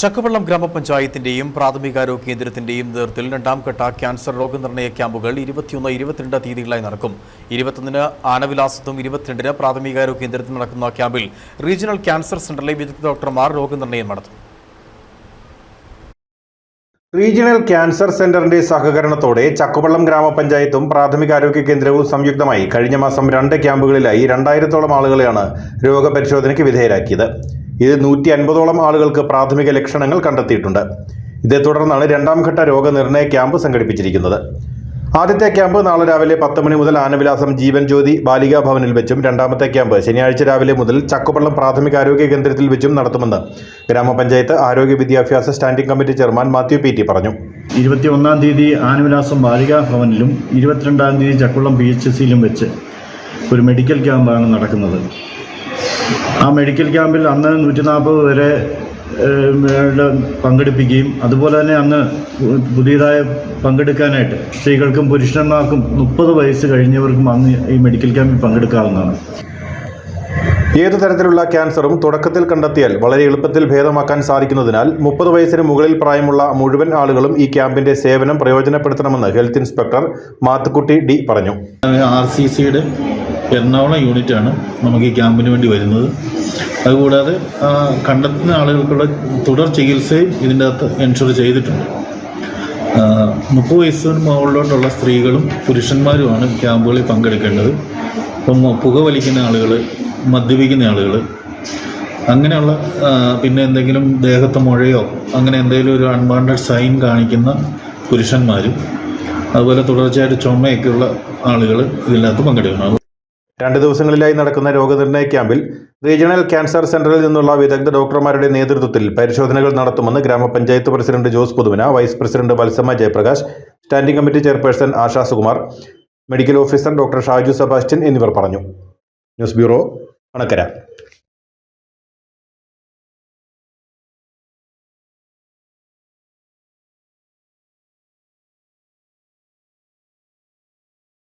ചക്കവള്ളം ഗ്രാമപഞ്ചായത്തിന്റെയും പ്രാഥമികാരോഗ്യ കേന്ദ്രത്തിന്റെയും നേതൃത്വത്തിൽ രണ്ടാം ഘട്ട ക്യാൻസർ രോഗനിർണയ ക്യാമ്പുകൾ ഇരുപത്തിയൊന്ന് ഇരുപത്തിരണ്ട് തീയതികളായി നടക്കും. ഇരുപത്തൊന്നിന് ആനവിലാസത്തും ഇരുപത്തിരണ്ടിന് പ്രാഥമികാരോഗ്യ കേന്ദ്രത്തിൽ നടക്കുന്ന ക്യാമ്പിൽ റീജിയണൽ ക്യാൻസർ സെന്ററിലെ വിദഗ്ധ ഡോക്ടർമാർ രോഗനിർണയം നടത്തും. റീജിയണൽ ക്യാൻസർ സെന്ററിന്റെ സഹകരണത്തോടെ ചക്കുവള്ളം ഗ്രാമപഞ്ചായത്തും പ്രാഥമികാരോഗ്യ കേന്ദ്രവും സംയുക്തമായി കഴിഞ്ഞ മാസം രണ്ട് ക്യാമ്പുകളിലായി രണ്ടായിരത്തോളം ആളുകളെയാണ് രോഗപരിശോധനയ്ക്ക് വിധേയരാക്കിയത്. ഇത് നൂറ്റി അൻപതോളം ആളുകൾക്ക് പ്രാഥമിക ലക്ഷണങ്ങൾ കണ്ടെത്തിയിട്ടുണ്ട്. ഇതേ തുടർന്നാണ് രണ്ടാം ഘട്ട രോഗനിർണയ ക്യാമ്പ് സംഘടിപ്പിച്ചിരിക്കുന്നത്. ആദ്യത്തെ ക്യാമ്പ് നാളെ രാവിലെ പത്ത് മണി മുതൽ ആനവിലാസം ജീവൻ ജ്യോതി ബാലികാ ഭവനിൽ വെച്ചും രണ്ടാമത്തെ ക്യാമ്പ് ശനിയാഴ്ച രാവിലെ മുതൽ ചക്കുപള്ളം പ്രാഥമികാരോഗ്യ കേന്ദ്രത്തിൽ വെച്ചും നടത്തുമെന്ന് ഗ്രാമപഞ്ചായത്ത് ആരോഗ്യ വിദ്യാഭ്യാസ standing committee chairman Mathew P T പറഞ്ഞു. ഇരുപത്തി ഒന്നാം തീയതി ആനവിലാസം ബാലികാ ഭവനിലും ഇരുപത്തിരണ്ടാം തീയതി ചക്കുളം പി എച്ച് സിയിലും വെച്ച് ഒരു മെഡിക്കൽ ക്യാമ്പാണ് നടക്കുന്നത്. ആ മെഡിക്കൽ ക്യാമ്പിൽ അന്ന് നൂറ്റി നാൽപ്പത് ഏഹ്, പങ്കെടുപ്പിക്കുകയും അതുപോലെ തന്നെ അന്ന് പുതിയതായ പങ്കെടുക്കാനായിട്ട് സ്ത്രീകൾക്കും പുരുഷന്മാർക്കും മുപ്പത് വയസ്സ് കഴിഞ്ഞവർക്കും അന്ന് ഈ മെഡിക്കൽ ക്യാമ്പിൽ പങ്കെടുക്കാവുന്നതാണ്. ഏതു തരത്തിലുള്ള ക്യാൻസറും തുടക്കത്തിൽ കണ്ടെത്തിയാൽ വളരെ എളുപ്പത്തിൽ ഭേദമാക്കാൻ സാധിക്കുന്നതിനാൽ മുപ്പത് വയസ്സിന് മുകളിൽ പ്രായമുള്ള മുഴുവൻ ആളുകളും ഈ ക്യാമ്പിന്റെ സേവനം പ്രയോജനപ്പെടുത്തണമെന്ന് ഹെൽത്ത് ഇൻസ്പെക്ടർ മാത്തുക്കുട്ടി ഡി പറഞ്ഞു. ആർ സി സിയുടെ എറണാകുളം യൂണിറ്റാണ് നമുക്ക് ഈ ക്യാമ്പിന് വേണ്ടി വരുന്നത്. അതുകൂടാതെ കണ്ടെത്തുന്ന ആളുകൾക്കുള്ള തുടർ ചികിത്സയും ഇതിന്റെ അകത്ത് എൻഷുർ ചെയ്തിട്ടുണ്ട്. മുപ്പത് വയസ്സിന് മുകളിലോട്ടുള്ള സ്ത്രീകളും പുരുഷന്മാരുമാണ് ക്യാമ്പുകളിൽ പങ്കെടുക്കേണ്ടത്. ഇപ്പം പുക വലിക്കുന്ന ആളുകൾ മദ്യപിക്കുന്ന ആളുകൾ അങ്ങനെയുള്ള പിന്നെ എന്തെങ്കിലും ദേഹത്ത് മുഴയോ അങ്ങനെ എന്തെങ്കിലും ഒരു അൺവാണ്ടഡ് സൈൻ കാണിക്കുന്ന പുരുഷന്മാരും അതുപോലെ തുടർച്ചയായിട്ട് ചുമയൊക്കെയുള്ള ആളുകൾ ഇതിനകത്ത് പങ്കെടുക്കണം രണ്ട് ദിവസങ്ങളിലായി നടക്കുന്ന രോഗനിർണയ ക്യാമ്പിൽ റീജിയണൽ ക്യാൻസർ സെന്ററിൽ നിന്നുള്ള വിദഗ്ധ ഡോക്ടർമാരുടെ നേതൃത്വത്തിൽ പരിശോധനകൾ നടത്തുമെന്ന് ഗ്രാമപഞ്ചായത്ത് president Jose Puthumana vice president Valsamma Jayaprakash standing committee chairperson Asha Sukumar medical officer doctor Shaju Sebastian എന്നിവർ പറഞ്ഞു. News bureau Anakkara.